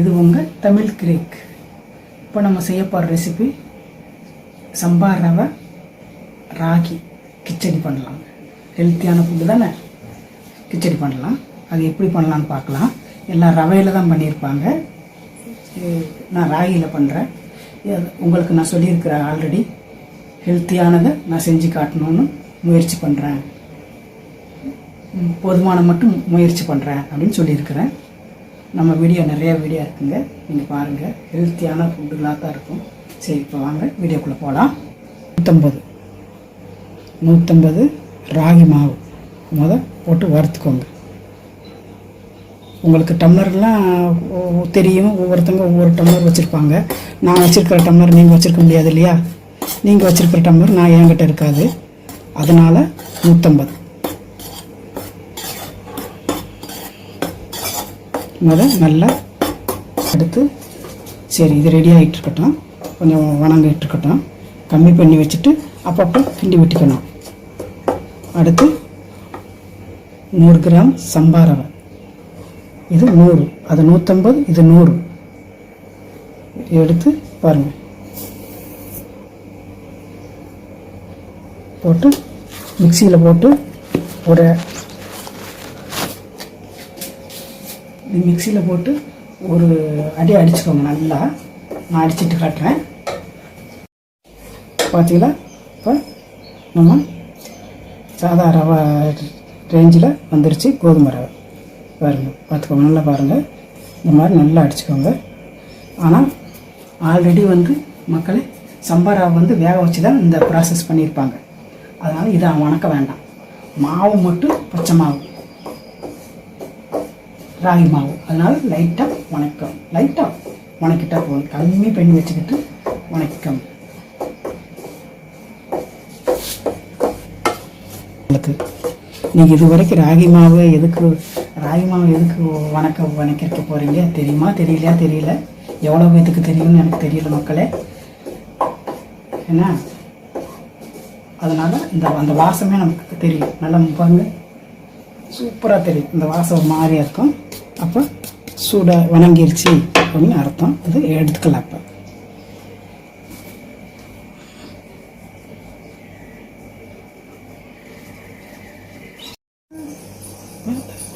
இது உங்கள் தமிழ் கிரேக். இப்போ நம்ம செய்ய போகிற ரெசிபி சம்பார் ரவை ராகி கிச்சடி பண்ணலாம். ஹெல்த்தியான ஃபுட்டு தானே? கிச்சடி பண்ணலாம். அது எப்படி பண்ணலான்னு பார்க்கலாம். எல்லாம் ரவையில் தான் பண்ணியிருப்பாங்க. நான் ராகியில் பண்ணுறேன் உங்களுக்கு நான் சொல்லியிருக்கிறேன் ஆல்ரெடி ஹெல்த்தியானதை நான் செஞ்சு காட்டணும்னு முயற்சி பண்ணுறேன் போதுமான மட்டும் முயற்சி பண்ணுறேன் அப்படின்னு சொல்லியிருக்கிறேன். நம்ம வீடியோ நிறைய வீடியோ இருக்குங்க. நீங்கள் பாருங்கள் ஹெல்த்தியான ஃபுட்டுகளாக தான் இருக்கும். சரி இப்போ வாங்க. வீடியோக்குள்ளே போகலாம் நூற்றம்பது நூற்றம்பது ராகி மாவு. முத போட்டு வறுத்துக்கோங்க. உங்களுக்கு டம்ளர்லாம் ஒ- தெரியும். ஒவ்வொருத்தங்க ஒவ்வொரு டம்ளர் வச்சுருப்பாங்க. நான் வச்சுருக்கிற டம்ளர் நீங்கள் வச்சுருக்க முடியாது இல்லையா? நீங்கள் வச்சுருக்கிற டம்ளர் நான் என்கிட்ட இருக்காது. அதனால் நூற்றம்பது முதல் நல்லா எடுத்து சரி இது ரெடி ஆகிட்டு இருக்கட்டும். கொஞ்சம் வணங்கிட்டு இருக்கட்டும். கம்மி பண்ணி வச்சுட்டு அப்பப்போ கிண்டி விட்டுக்கணும். அடுத்து நூறு கிராம் சம்பா ரவை. இது நூறு அது நூற்றம்பது இது நூறு. எடுத்து பாருங்கள் போட்டு மிக்சியில் போட்டு ஒரு மிக்சியில் போட்டு ஒரு அடி அடிச்சுக்கோங்க நல்லா. நான் அடிச்சிட்டு காட்டுறேன். பார்த்தீங்களா இப்போ நம்ம சாதா ரவை ரேஞ்சில் வந்துருச்சு. கோதுமை ரவை. பாருங்க. பார்த்துக்கோங்க நல்லா பாருங்கள் இந்த மாதிரி நல்லா அடிச்சுக்கோங்க. ஆனால் ஆல்ரெடி வந்து மக்களே சம்பா ரவை வந்து வேக வச்சு தான் இந்த ப்ராசஸ் பண்ணியிருப்பாங்க. அதனால் இதை வணக்க வேண்டாம். மாவு மட்டும் பச்சை மாவு. ராகி மாவு. அதனால் லைட்டாக வணக்கம். லைட்டாக வணக்கிட்டா போதும். கம்மி பண்ணி வச்சுக்கிட்டு வணக்கம். நீங்கள் இது வரைக்கும் ராகி மாவு எதுக்கு ராகி மாவு எதுக்கு வணக்க வணக்கிருக்க போகிறீங்க தெரியுமா? தெரியலையா? தெரியல. எவ்வளோ பேத்துக்கு தெரியும்னு எனக்கு தெரியல மக்களே. என்ன? அதனால் இந்த அந்த வாசமே நமக்கு தெரியும். நல்லா பாருங்க சூப்பராக தெரியும். இந்த வாசம் மாதிரியாக மாதிரியா இருக்கும். அப்போ சூடாக வணங்கிருச்சு அப்படின்னு அர்த்தம். அது எடுத்துக்கலாம் அப்போ.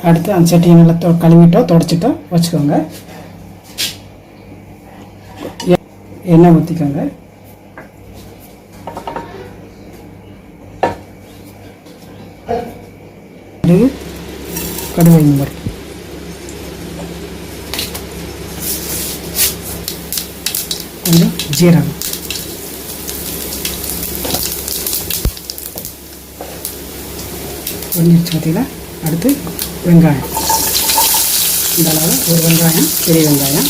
அடுத்து அந்த சட்டியை நல்லா தொ கழுவிட்டோ தொடச்சிட்டோ வச்சுக்கோங்க. எண்ணெய் ஊற்றிக்கோங்க கடுகு கடுகு மாதிரி கொஞ்சம் ஜீரகம் ஒன்றிச்சு பார்த்தீங்களா அடுத்து வெங்காயம். இந்த அளவு ஒரு வெங்காயம் பெரிய வெங்காயம்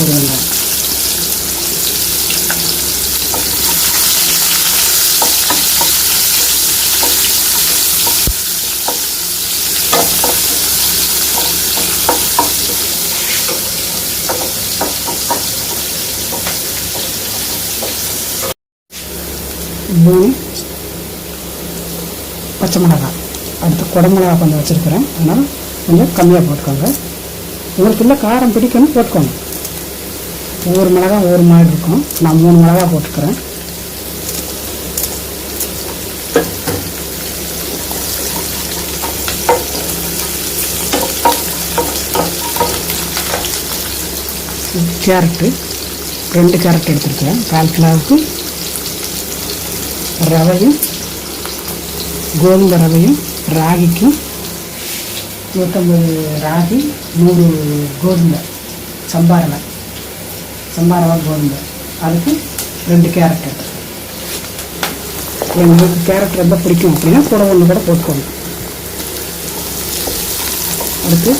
ஒரு வெங்காயம். மூணு பச்சை மிளகாய். அடுத்து குடமிளகா கொஞ்சம் வச்சுருக்கிறேன். அதனால் கொஞ்சம் கம்மியாக போட்டுக்கோங்க. உங்களுக்கு இல்லை காரம் பிடிக்கணும் போட்டுக்கோங்க. ஒவ்வொரு மிளகாய் ஒவ்வொரு மாதிரி இருக்கும். நான் மூணு மிளகாய் போட்டுக்கிறேன். கேரட்டு ரெண்டு கேரட் எடுத்துருக்கேன் கால் கிலோவுக்கு ரவையும் கோதுமை ரவையும் ராகிக்கும் நூற்றம்பது ராகி நூறு கோதுமை சம்பா ரவை சம்பா ரவை கோதுமை. அதுக்கு ரெண்டு கேரட் எங்களுக்கு கேரட் ரொம்ப பிடிக்கும் அப்படின்னா கூட ஒன்று கூட போட்டுக்கோங்க. அடுத்து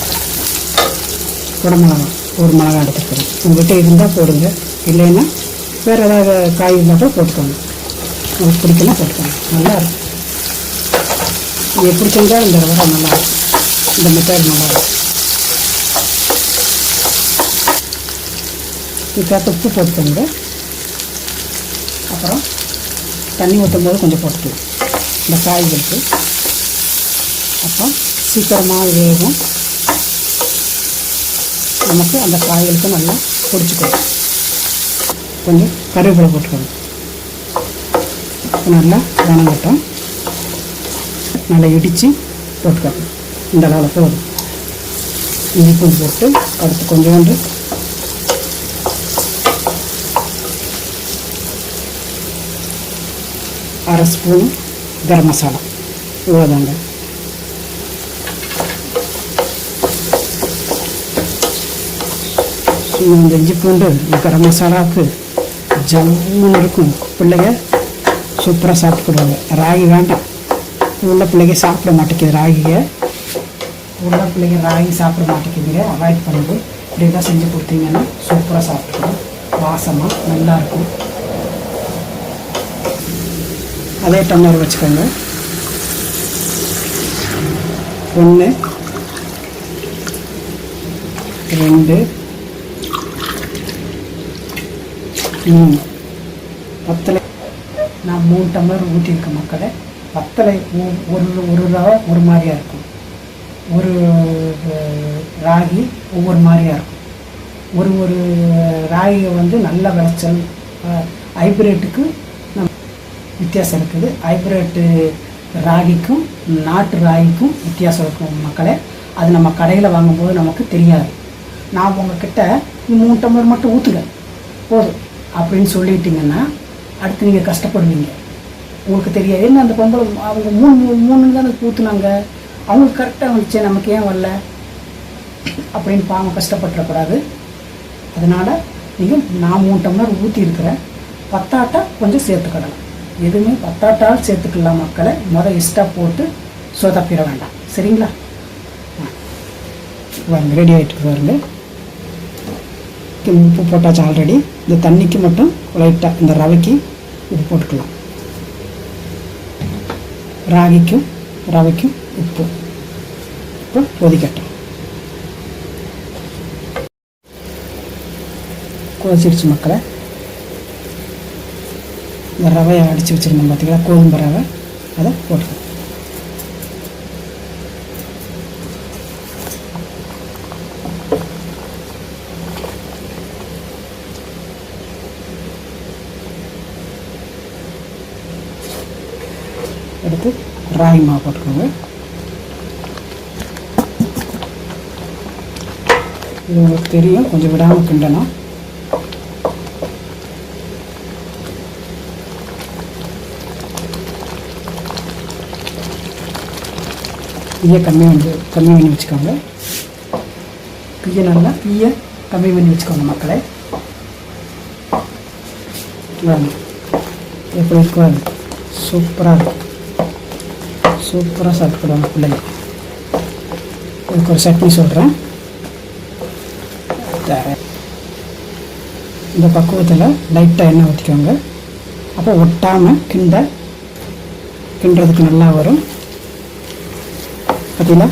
குடமிளகா ஒரு மிளகா எடுத்துக்கிறேன் உங்கள்கிட்ட இருந்தால் போடுங்க. இல்லைன்னா வேறு ஏதாவது காய் இருந்தால் கூட போட்டுக்கோங்க. உங்களுக்கு பிடிக்கலாம் போட்டுக்கோங்க நல்லா இருக்கும். இது எப்படி செஞ்சால் இந்த வர நல்லா இருக்கும். இந்த மெத்தட் நல்லா இருக்கும். இதுக்காக உப்பு போட்டுக்கோங்க. அப்புறம் தண்ணி ஊற்றும் போது கொஞ்சம் போட்டுக்கலாம் இந்த காய்களுக்கு அப்புறம் சீக்கிரமாக வேகும். நமக்கு அந்த காய்களுக்கு நல்லா பிடிச்சிக்கணும் கொஞ்சம் கருவேப்பிலை போட்டுக்கணும் நல்லா வணங்கட்டும். நல்லா இடித்து போட்டுக்கணும் இந்த அளவில் போதும். இஞ்சி போட்டு அடுத்து கொஞ்சோண்டு. அரை ஸ்பூன் கரம் மசாலா. இவ்வளோதாங்க இந்த இஞ்சி பூண்டு இந்த கரம் மசாலாவுக்கு ஜம்முன்னு இருக்கும். பிள்ளைங்க சூப்பராக சாப்பிட்டுக்கிடுவாங்க ராகி வேண்டாம். உள்ள பிள்ளைங்க சாப்பிட மாட்டேங்குது ராகியை. உள்ள பிள்ளைங்க ராகி சாப்பிட மாட்டேங்குதுங்க. அவாய்ட் பண்ணுது இப்படி தான் செஞ்சு கொடுத்தீங்கன்னா சூப்பராக சாப்பிட்டுக்கணும் வாசமாக நல்லாயிருக்கும் அதே டம்ளர் வச்சுக்கோங்க. ஒன்று ரெண்டு மூணு. பத்தலை நான் மூணு டம்ளர் ஊற்றிருக்கேன் மக்களை வத்தலை ஒரு ஒரு ரவை ஒரு மாதிரியாக இருக்கும். ஒரு ராகி ஒவ்வொரு மாதிரியாக இருக்கும். ஒரு ஒரு ராகியை வந்து நல்ல விளைச்சல் ஹைப்ரேட்டுக்கு நம் வித்தியாசம் இருக்குது. ஹைப்ரேட்டு ராகிக்கும் நாட்டு ராகிக்கும் வித்தியாசம் இருக்கும் மக்களே. அது நம்ம கடையில் வாங்கும்போது நமக்கு தெரியாது. நான் உங்ககிட்ட மூணு டம்ளர் மட்டும் ஊற்றுங்க போதும். அப்படின்னு சொல்லிட்டிங்கன்னா அடுத்து நீங்கள் கஷ்டப்படுவீங்க. உங்களுக்கு தெரியாது. என்ன அந்த பொம்பளை அவங்க மூணு மூணு மூணு தானே ஊற்றுனாங்க அவங்களுக்கு கரெக்டாக வந்துச்சு நமக்கு ஏன் வரல? அப்படின்னு பாவம் கஷ்டப்பட்டுறக்கூடாது அதனால் நீங்கள் நான் மூணு டம்ளர் ஊற்றி இருக்கிறேன். பத்தாட்டா கொஞ்சம் சேர்த்துக்கிடலாம் எதுவுமே பத்தாட்டால் சேர்த்துக்கலாம் மக்களை. மொதல் எக்ஸ்ட்ரா போட்டு சொதப்பிட வேண்டாம். சரிங்களா? ஆ. வாங்க ரெடி ஆகிட்டு பாருங்க. உப்பு போட்டாச்சு ஆல்ரெடி இந்த தண்ணிக்கு மட்டும் லைட்டாக இந்த ரவைக்கு உப்பு போட்டுக்கலாம். ராகிக்கும் ரவைக்கும் உப்பு. இப்போ கொதிக்கட்டும் கொதிச்சிருச்சு மக்களை. இந்த ரவையை அடித்து வச்சுருந்தோம் பார்த்தீங்களா கோதுமை ரவை. அதை போட்டுக்கலாம் எடுத்து ராகி மாவு போட்டுக்கோங்க. இது உங்களுக்கு தெரியும் கொஞ்சம் விடாமல் கிண்டலாம். தீயை கம்மி பண்ணி கம்மி பண்ணி வச்சுக்கோங்க. தீயை நல்லா தீயை கம்மி பண்ணி வச்சுக்கோங்க மக்களை. வாங்க எப்படி இருக்கும் சூப்பராக இருக்கும் சூப்பராக சாப்பிட்டுக்கிடுவாங்க பிள்ளைங்க. இதுக்கு ஒரு சட்னி சொல்கிறேன் இந்த பக்குவத்தில் லைட்டாக எண்ணெய் ஊற்றிக்கோங்க அப்போ ஒட்டாமல் கிண்ட கிண்டுறதுக்கு நல்லா வரும். பார்த்தீங்களா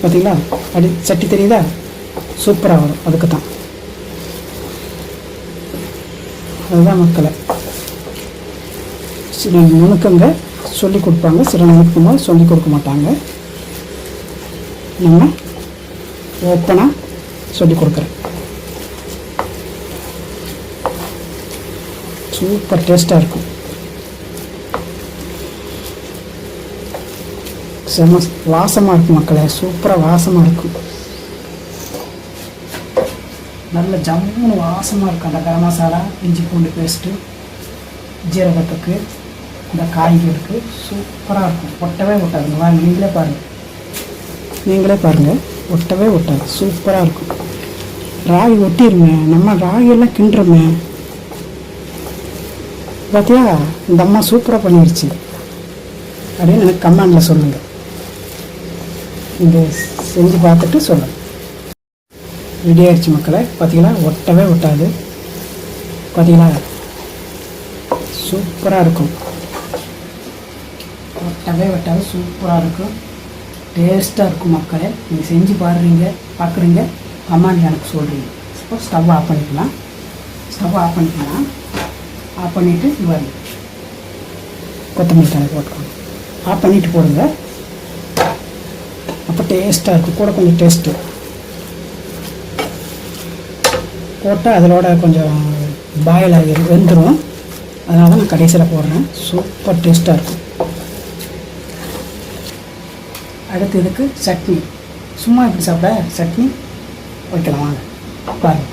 பார்த்தீங்களா அடி சட்டி தெரியுதா? சூப்பராக வரும். அதுக்கு தான் அதுதான் மக்களை. சில நுணுக்கங்க சொல்லி கொடுப்பாங்க சில நுணுக்கமாக சொல்லி கொடுக்க மாட்டாங்க. நம்ம ஓப்பனாக சொல்லி கொடுக்குறேன் சூப்பர் டேஸ்ட்டாக இருக்கும். செம வாசமாக இருக்கும் மக்களே சூப்பராக வாசமாக இருக்கும். நல்ல ஜம்முன்னு வாசமாக இருக்கும். அந்த கரம் மசாலா இஞ்சி பூண்டு பேஸ்ட்டு ஜீரகத்துக்கு இந்த காய்கறிக்கு சூப்பராக இருக்கும். ஒட்டவே ஒட்டாதுங்களா வாங்க நீங்களே பாருங்கள் நீங்களே பாருங்கள் ஒட்டவே ஒட்டாது. சூப்பராக இருக்கும். ராகி ஒட்டிருமே நம்ம ராகியெல்லாம் கிண்டுறோமே. பார்த்தியா இந்த அம்மா சூப்பராக பண்ணிருச்சு. அப்படின்னு எனக்கு கமெண்டில் சொல்லுங்கள் இந்த செஞ்சு பார்த்துட்டு சொல்லுங்கள் ரெடி ஆயிடுச்சு மக்களை. பார்த்தீங்களா ஒட்டவே ஒட்டாது. பார்த்தீங்களா சூப்பராக இருக்கும். வெட்டவே ஒட்டாது சூப்பராக இருக்கும் டேஸ்ட்டாக இருக்கும் மக்களே. நீங்கள் செஞ்சு பாடுறீங்க பார்க்குறீங்க கமாண்ட் எனக்கு சொல்கிறீங்க இப்போ ஸ்டவ் ஆஃப் பண்ணிக்கலாம். ஸ்டவ் ஆஃப் பண்ணிக்கலாம். ஆஃப் பண்ணிவிட்டு இது கொத்தமல்லி தலை போட்டுக்கோங்க ஆஃப் பண்ணிவிட்டு போடுங்க. அப்போ டேஸ்ட்டாக இருக்கும் கூட கொஞ்சம் டேஸ்ட்டு போட்டால் அதிலோட கொஞ்சம் பாயில் ஆகி வெந்துடும் அதனால தான் நான் கடைசியில் போடுறேன். சூப்பர் டேஸ்ட்டாக இருக்கும். அடுத்து இதுக்கு சட்னி. சும்மா இப்படி சாப்பிட? சட்னி வைக்கலாம் வாங்க. பாருங்க.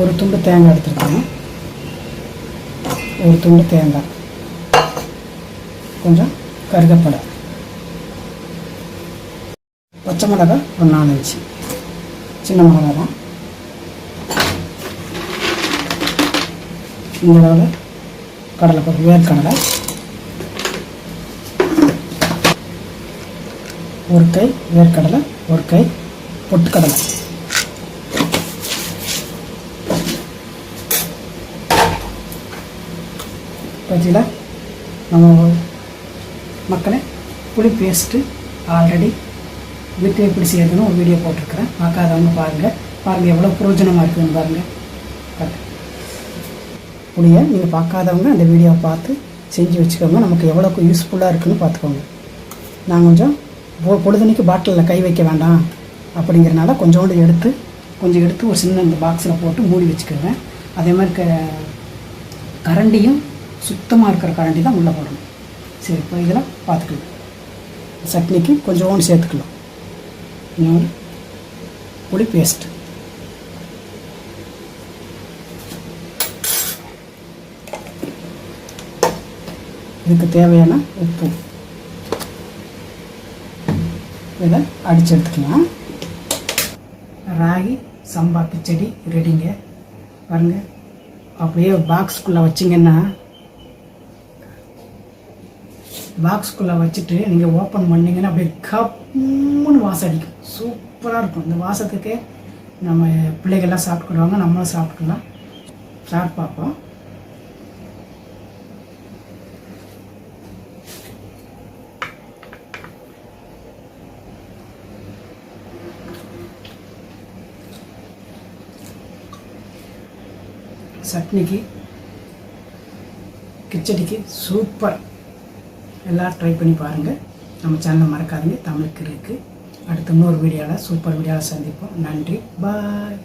ஒரு துண்டு தேங்காய் எடுத்துருக்காங்க ஒரு துண்டு தேங்காய். கொஞ்சம் கருகப்படை பச்சை மிளகாய் ஒரு நாலஞ்சு சின்ன மிளகாய் தான். இந்த அளவில் கடலைப்பருப்பு வேர்க்கடலை. ஒரு கை வேர்க்கடலை ஒரு கை பொட்டுக்கடலை. பார்த்தீங்களா நம்ம மக்களை புளி பேஸ்ட்டு ஆல்ரெடி வீட்டில் எப்படி செய்யறதுன்னு ஒரு வீடியோ போட்டிருக்கிறேன். பார்க்காதவங்க பாருங்கள் பாருங்கள் எவ்வளோ பிரயோஜனமாக இருக்குதுன்னு பாருங்கள் பாருங்க. புளியை நீங்கள் பார்க்காதவங்க அந்த வீடியோவை பார்த்து செஞ்சு வச்சுக்கோங்க. நமக்கு எவ்வளோக்கு யூஸ்ஃபுல்லாக இருக்குன்னு பார்த்துக்கோங்க. நான் கொஞ்சம் பொழுதுனைக்கு பாட்டிலில் கை வைக்க வேண்டாம் அப்படிங்கிறனால கொஞ்சோண்டு எடுத்து கொஞ்சம் எடுத்து ஒரு சின்ன இந்த பாக்ஸில் போட்டு மூடி வச்சுக்குவேன் அதே மாதிரி க கரண்டியும் சுத்தமாக இருக்கிற கரண்டி தான் உள்ளே போடணும். சரி இப்போ இதெல்லாம் பார்த்துக்கலாம் சட்னிக்கு கொஞ்சோண்டு சேர்த்துக்கலாம். இன்னொரு புளி பேஸ்ட்டு இதுக்கு தேவையான உப்பு. இதை அடிச்சு எடுத்துக்கலாம். ராகி சம்பா கிச்சடி ரெடிங்க. பாருங்க. அப்படியே பாக்ஸ்குள்ளே வச்சிங்கன்னா பாக்ஸ்குள்ளே வச்சுட்டு நீங்கள் ஓப்பன் பண்ணிங்கன்னா அப்படியே கம்முன்னு வாசம் அடிக்கும். சூப்பராக இருக்கும். இந்த வாசத்துக்கு நம்ம பிள்ளைகள்லாம் சாப்பிட்டுக்கிடுவாங்க. நம்மளும் சாப்பிட்டுக்கலாம். சாப்பிட்டு பார்ப்போம். சட்னிக்கு கிச்சடிக்கு சூப்பர் எல்லோரும் ட்ரை பண்ணி பாருங்கள் நம்ம சேனலை மறக்காதீங்க. தமிழுக்கு இருக்குது அடுத்த இன்னொரு வீடியோவில் சூப்பர் வீடியோவில் சந்திப்போம். நன்றி. பாய்